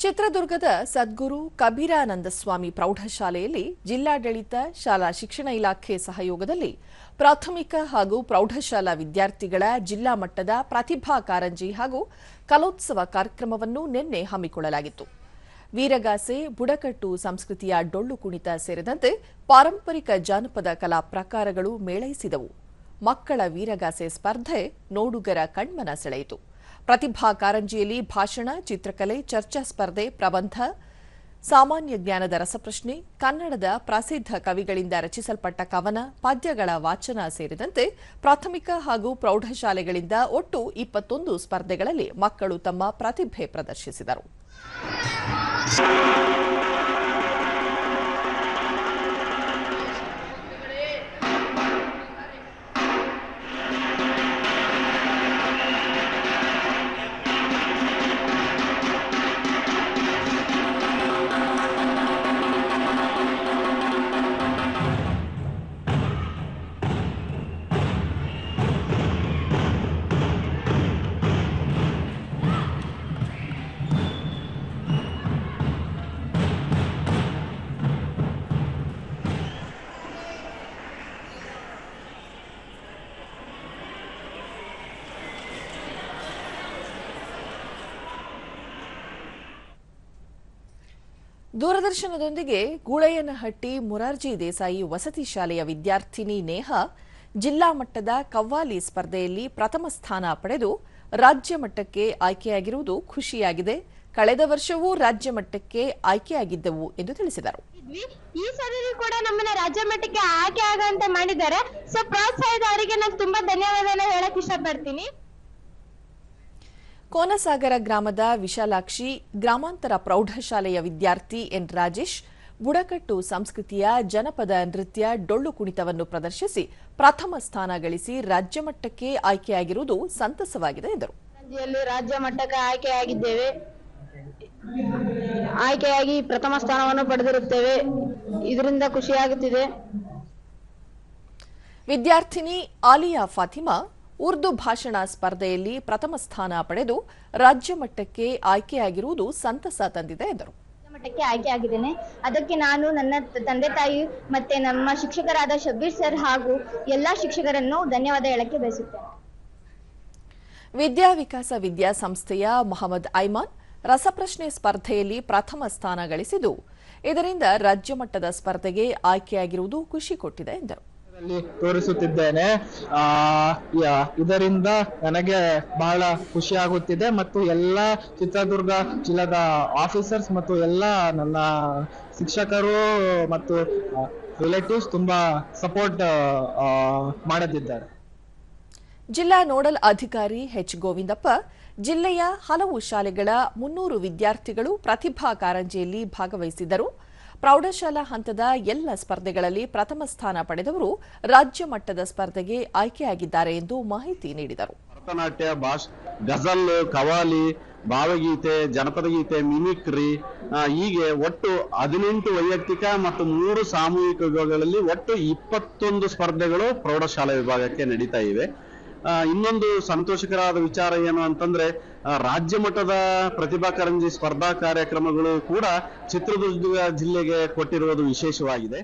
ಚಿತ್ರದುರ್ಗದ ಸದ್ಗುರು ಕಬೀರಾನಂದ ಸ್ವಾಮಿ ಪ್ರೌಢಶಾಲೆಯಲ್ಲಿ ಜಿಲ್ಲಾಡಳಿತ ಶಾಲಾ ಶಿಕ್ಷಣ ಇಲಾಖೆ ಸಹಯೋಗದಲ್ಲಿ ಪ್ರಾಥಮಿಕ ಹಾಗೂ ಪ್ರೌಢಶಾಲಾ ವಿದ್ಯಾರ್ಥಿಗಳ ಜಿಲ್ಲಾ ಮಟ್ಟದ ಪ್ರತಿಭಾ ಕಾರಂಜಿ ಹಾಗೂ ಕಲೋತ್ಸವ ಕಾರ್ಯಕ್ರಮವನ್ನು ನಿನ್ನೆ ಹಮ್ಮಿಕೊಳ್ಳಲಾಗಿತ್ತು. ವೀರಗಾಸೆ, ಬುಡಕಟ್ಟು ಸಂಸ್ಕೃತಿಯ ಡೊಳ್ಳು ಕುಣಿತ ಸೇರಿದಂತೆ ಪಾರಂಪರಿಕ ಜಾನಪದ ಕಲಾ ಪ್ರಕಾರಗಳು ಮೇಳೈಸಿದವು. ಮಕ್ಕಳ ವೀರಗಾಸೆ ಸ್ಪರ್ಧೆ ನೋಡುಗರ ಕಣ್ಮನ ಸೆಳೆಯಿತು. ಪ್ರತಿಭಾ ಕಾರಂಜಿಯಲ್ಲಿ ಭಾಷಣ, ಚಿತ್ರಕಲೆ, ಚರ್ಚಾ ಸ್ಪರ್ಧೆ, ಪ್ರಬಂಧ, ಸಾಮಾನ್ಯ ಜ್ಞಾನದ ರಸಪ್ರಶ್ನೆ, ಕನ್ನಡದ ಪ್ರಸಿದ್ಧ ಕವಿಗಳಿಂದ ರಚಿಸಲ್ಪಟ್ಟ ಕವನ, ಪದ್ಯಗಳ ವಾಚನ ಸೇರಿದಂತೆ ಪ್ರಾಥಮಿಕ ಹಾಗೂ ಪ್ರೌಢಶಾಲೆಗಳಿಂದ ಒಟ್ಟು ಇಪ್ಪತ್ತೊಂದು ಸ್ಪರ್ಧೆಗಳಲ್ಲಿ ಮಕ್ಕಳು ತಮ್ಮ ಪ್ರತಿಭೆ ಪ್ರದರ್ಶಿಸಿದರು. ದೂರದರ್ಶನದೊಂದಿಗೆ ಗೂಳಯ್ಯನಹಟ್ಟಿ, ಮುರಾರ್ಜಿ ದೇಸಾಯಿ ವಸತಿ ಶಾಲೆಯ ವಿದ್ಯಾರ್ಥಿನಿ ನೇಹಾ ಜಿಲ್ಲಾ ಮಟ್ಟದ ಕವ್ವಾಲಿ ಸ್ಪರ್ಧೆಯಲ್ಲಿ ಪ್ರಥಮ ಸ್ಥಾನ ಪಡೆದು ರಾಜ್ಯ ಮಟ್ಟಕ್ಕೆ ಆಯ್ಕೆಯಾಗಿರುವುದು ಖುಷಿಯಾಗಿದೆ. ಕಳೆದ ವರ್ಷವೂ ರಾಜ್ಯ ಮಟ್ಟಕ್ಕೆ ಆಯ್ಕೆಯಾಗಿದ್ದವು ಎಂದು ತಿಳಿಸಿದರು. ಈ ಸರಿ ಕೂಡ ನಮ್ಮನ್ನ ರಾಜ್ಯ ಮಟ್ಟಕ್ಕೆ ಆಯ್ಕೆ ಆಗಂತ ಮಾಡಿದ್ದಾರೆ. ಸೊ ಪ್ರೋತ್ಸಾಹದ ಅವರಿಗೆ ನಾನು ತುಂಬಾ ಧನ್ಯವಾದನ ಹೇಳಕ್ ಇಷ್ಟಪಡ್ತೀನಿ. ಕೋನಸಾಗರ ಗ್ರಾಮದ ವಿಶಾಲಾಕ್ಷಿ ಗ್ರಾಮಾಂತರ ಪ್ರೌಢಶಾಲೆಯ ವಿದ್ಯಾರ್ಥಿ ಎನ್ ರಾಜೇಶ್ ಬುಡಕಟ್ಟು ಸಂಸ್ಕೃತಿಯ ಜನಪದ ನೃತ್ಯ ಡೊಳ್ಳು ಕುಣಿತವನ್ನು ಪ್ರದರ್ಶಿಸಿ ಪ್ರಥಮ ಸ್ಥಾನ ಗಳಿಸಿ ರಾಜ್ಯ ಮಟ್ಟಕ್ಕೆ ಆಯ್ಕೆಯಾಗಿರುವುದು ಸಂತಸವಾಗಿದೆ ಎಂದರು. ರಾಜ್ಯ ಮಟ್ಟಕ್ಕೆ ಆಯ್ಕೆಯಾಗಿದ್ದೇವೆ. ಆಯ್ಕೆಯಾಗಿ ಪ್ರಥಮ ಸ್ಥಾನವನ್ನು ಪಡೆದಿರುತ್ತೇವೆ. ಇದರಿಂದ ಖುಷಿಯಾಗುತ್ತಿದೆ. ವಿದ್ಯಾರ್ಥಿನಿ ಆಲಿಯಾ ಫಾತಿಮಾ ಉರ್ದು ಭಾಷಣ ಸ್ಪರ್ಧೆಯಲ್ಲಿ ಪ್ರಥಮ ಸ್ಥಾನ ಪಡೆದು ರಾಜ್ಯ ಮಟ್ಟಕ್ಕೆ ಆಯ್ಕೆಯಾಗಿರುವುದು ಸಂತಸ ತಂದಿದೆ ಎಂದರು. ಮಟ್ಟಕ್ಕೆ ಆಯ್ಕೆ ಆಗಿದ್ದೇನೆ. ಅದಕ್ಕೆ ನಾನು ನನ್ನ ತಂದೆ ತಾಯಿ ಮತ್ತೆ ನಮ್ಮ ಶಿಕ್ಷಕರಾದ ಶಬೀರ್ ಸರ್ ಹಾಗೂ ಎಲ್ಲಾ ಶಿಕ್ಷಕರನ್ನು ಧನ್ಯವಾದ ಹೇಳಕ್ಕೆ ಬಯಸುತ್ತೇನೆ. ವಿದ್ಯಾ ವಿಕಾಸ ವಿದ್ಯಾಸಂಸ್ಥೆಯ ಮೊಹಮ್ಮದ್ ಐಮಾನ್ ರಸಪ್ರಶ್ನೆ ಸ್ಪರ್ಧೆಯಲ್ಲಿ ಪ್ರಥಮ ಸ್ಥಾನ ಗಳಿಸಿದ್ದು ಇದರಿಂದ ರಾಜ್ಯ ಮಟ್ಟದ ಸ್ಪರ್ಧೆಗೆ ಆಯ್ಕೆಯಾಗಿರುವುದು ಖುಷಿ ಕೊಟ್ಟಿದೆ ಎಂದರು. ತೋರಿಸುತ್ತಿದ್ದೇನೆ. ಆ ಇದರಿಂದ ನನಗೆ ಬಹಳ ಖುಷಿ ಆಗುತ್ತಿದೆ ಮತ್ತು ಎಲ್ಲ ಚಿತ್ರದುರ್ಗ ಜಿಲ್ಲಾದ ಆಫೀಸರ್ಸ್ ಮತ್ತು ಎಲ್ಲ ನನ್ನ ಶಿಕ್ಷಕರು ಮತ್ತು ರಿಲೇಟಿವ್ಸ್ ತುಂಬಾ ಸಪೋರ್ಟ್ ಮಾಡದಿದ್ದಾರೆ. ಜಿಲ್ಲಾ ನೋಡಲ್ ಅಧಿಕಾರಿ ಎಚ್ ಗೋವಿಂದಪ್ಪ, ಜಿಲ್ಲೆಯ ಹಲವು ಶಾಲೆಗಳ ಮುನ್ನೂರು ವಿದ್ಯಾರ್ಥಿಗಳು ಪ್ರತಿಭಾ ಕಾರಂಜಿಯಲ್ಲಿ ಭಾಗವಹಿಸಿದ್ದರು. ಪ್ರೌಢಶಾಲಾ ಹಂತದ ಎಲ್ಲ ಸ್ಪರ್ಧೆಗಳಲ್ಲಿ ಪ್ರಥಮ ಸ್ಥಾನ ಪಡೆದವರು ರಾಜ್ಯ ಮಟ್ಟದ ಸ್ಪರ್ಧೆಗೆ ಆಯ್ಕೆಯಾಗಿದ್ದಾರೆ ಎಂದು ಮಾಹಿತಿ ನೀಡಿದರು. ಭರತನಾಟ್ಯ, ಭಾಷ್ ಗಜಲ್ ಕವಾಲಿ, ಭಾವಗೀತೆ, ಜನಪದ ಗೀತೆ, ಮಿಮಿಕ್ರಿ ಹೀಗೆ ಒಟ್ಟು ಹದಿನೆಂಟು ವೈಯಕ್ತಿಕ ಮತ್ತು ಮೂರು ಸಾಮೂಹಿಕ ವಿಭಾಗಗಳಲ್ಲಿ ಒಟ್ಟು ಇಪ್ಪತ್ತೊಂದು ಸ್ಪರ್ಧೆಗಳು ಪ್ರೌಢಶಾಲಾ ವಿಭಾಗಕ್ಕೆ ನಡೀತಾ ಇವೆ. ಇನ್ನೊಂದು ಸಂತೋಷಕರವಾದ ವಿಚಾರ ಏನು ಅಂತಂದ್ರೆ ರಾಜ್ಯ ಮಟ್ಟದ ಪ್ರತಿಭಾ ಕಾರಂಜಿ ಸ್ಪರ್ಧಾ ಕಾರ್ಯಕ್ರಮಗಳು ಕೂಡ ಚಿತ್ರದುರ್ಗ ಜಿಲ್ಲೆಗೆ ಕೊಟ್ಟಿರುವುದು ವಿಶೇಷವಾಗಿದೆ.